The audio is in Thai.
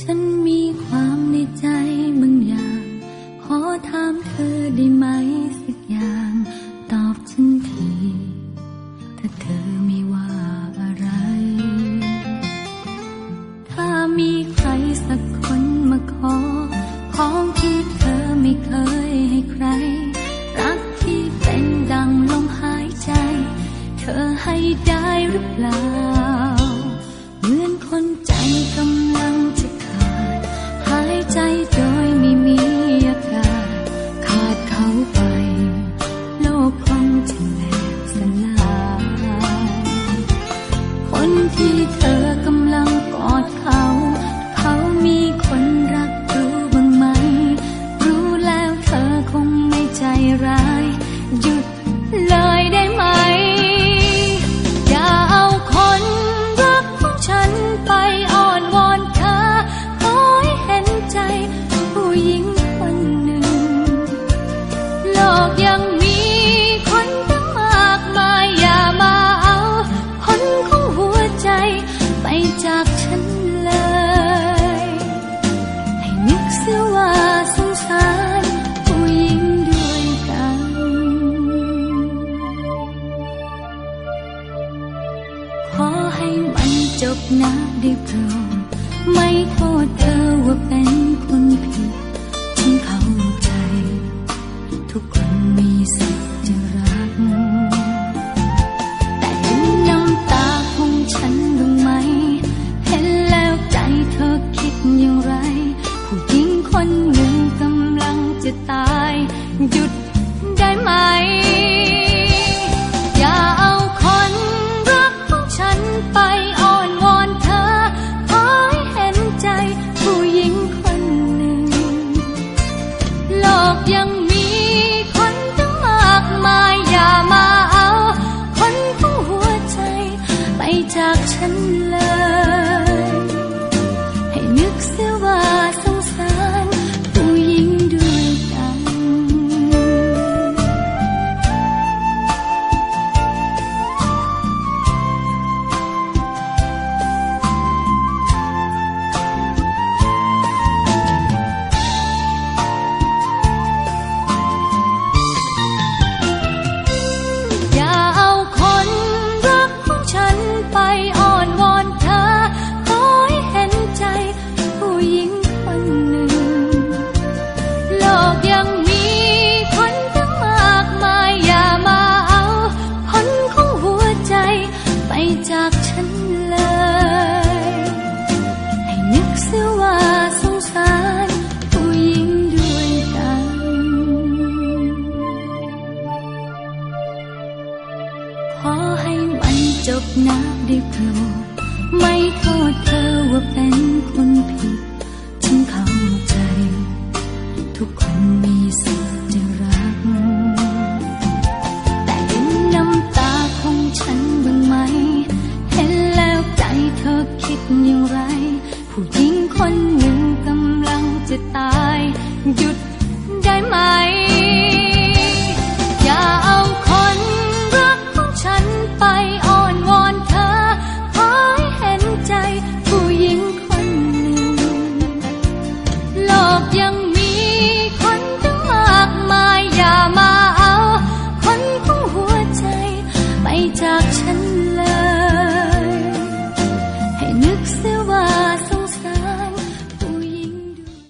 ฉันมีความในใจบางอย่าง ขอถามเธอได้ไหมสักอย่าง ตอบฉันที ถ้าเธอไม่ว่าอะไร ถ้ามีใครสักคนมาขอ ของที่เธอไม่เคยให้ใคร รักที่เป็นดังลมหายใจ เธอให้ได้หรือเปล่า ขอให้มันจบนะได้โปรดไม่โทษเธอว่าเป็นคนผิดฉันเข้าใจ ทุกคนมีสิทธิ์จะรัก แต่เห็นน้ำตาของฉันบ้ไหม เห็นแล้วใจเธอคิดอย่างไร ผู้หญิงคนหนึ่งกำลังจะตาย หยุด ขอให้มันจบนะได้โปรดไม่โทษเธอว่าเป็นคนผิด ฉันเข้าใจ ทุกคนมีสิทธิ์จะรัก แต่เห็นน้ำตาของฉันบ้างไหม เห็นแล้วใจเธอคิดอย่างไร ผู้หญิงคนหนึ่งกำลังจะตาย หยุด กยังมีคนตั้งมากมายอย่ามาเอา คนของหัวใจไปจากฉัน